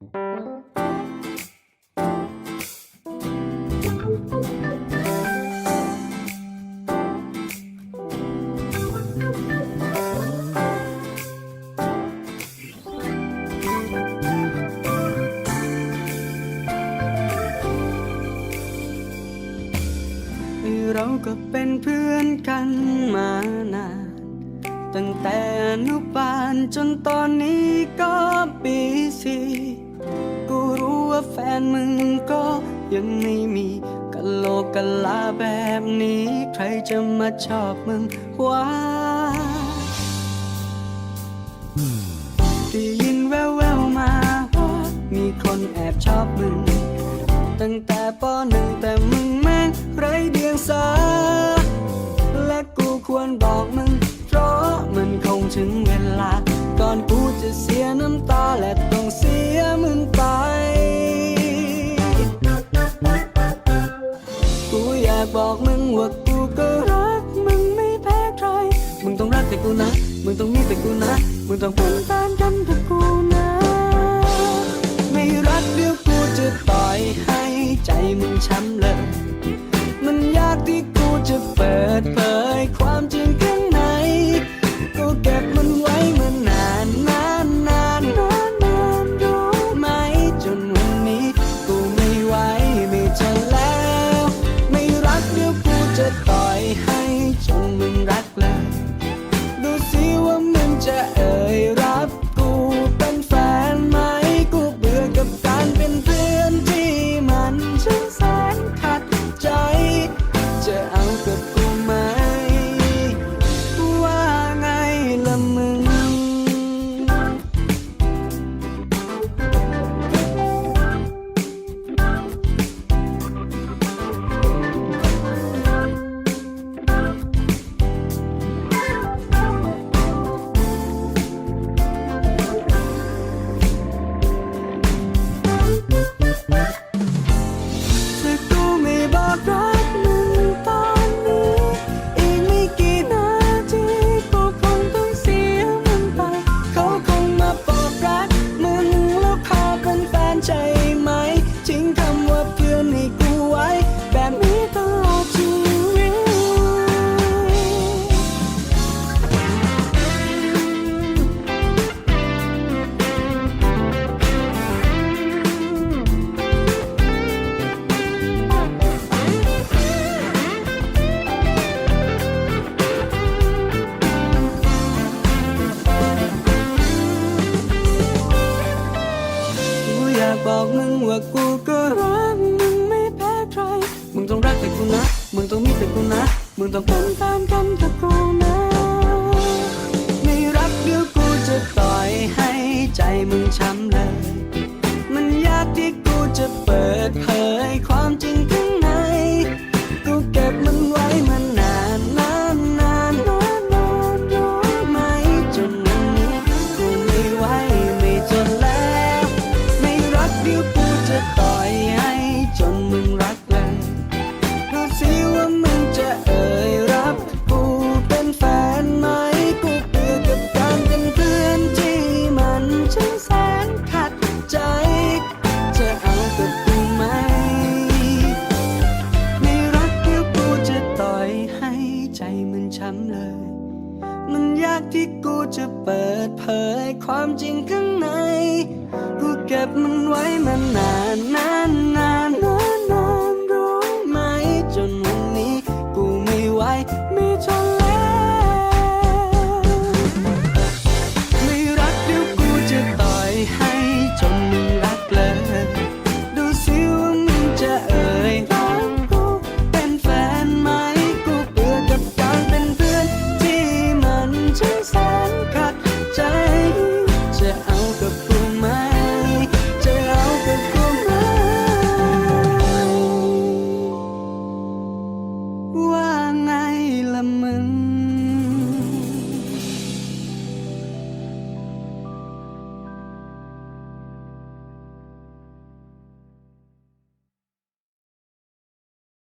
เราก็เป็นเพื่อนกันมานาน ตั้งแต่อนุบาลจนตอนนี้ก็ปีสี่ ว่าแฟนมึงก็ยังไม่มีกะโหลกกะลาแบบนี้ ใครจะมาชอบมึงวะได้ยินแววๆมาว่ามีคนแอบชอบมึง ตั้งแต่ปหนึ่งแต่มึงแม่งไรเดียงสา และกูควรบอกมึง เพราะมันคงถึงเวลา ก่อนกูจะเสียน้ำตาและ แต่กูนะ มึงต้องมีแต่กูนะ มึงต้องเป็นแฟนกันแต่กูนะ ไม่รักเดี๋ยวกูจะต่อยให้ใจมึงช้ำเลย มันยากที่กูจะเปิดเผยากบอกมึงว่ากูก็รักมึงไม่แพ้ใคร มึงต้องรักแต่กูนะ มึงต้องมีแต่กูนะ มึงต้องเป็นแฟนกันกับกูนะ ที่กูจะเปิดเผยความจริงข้างใน กูเก็บมันไว้มานานนานนานนานน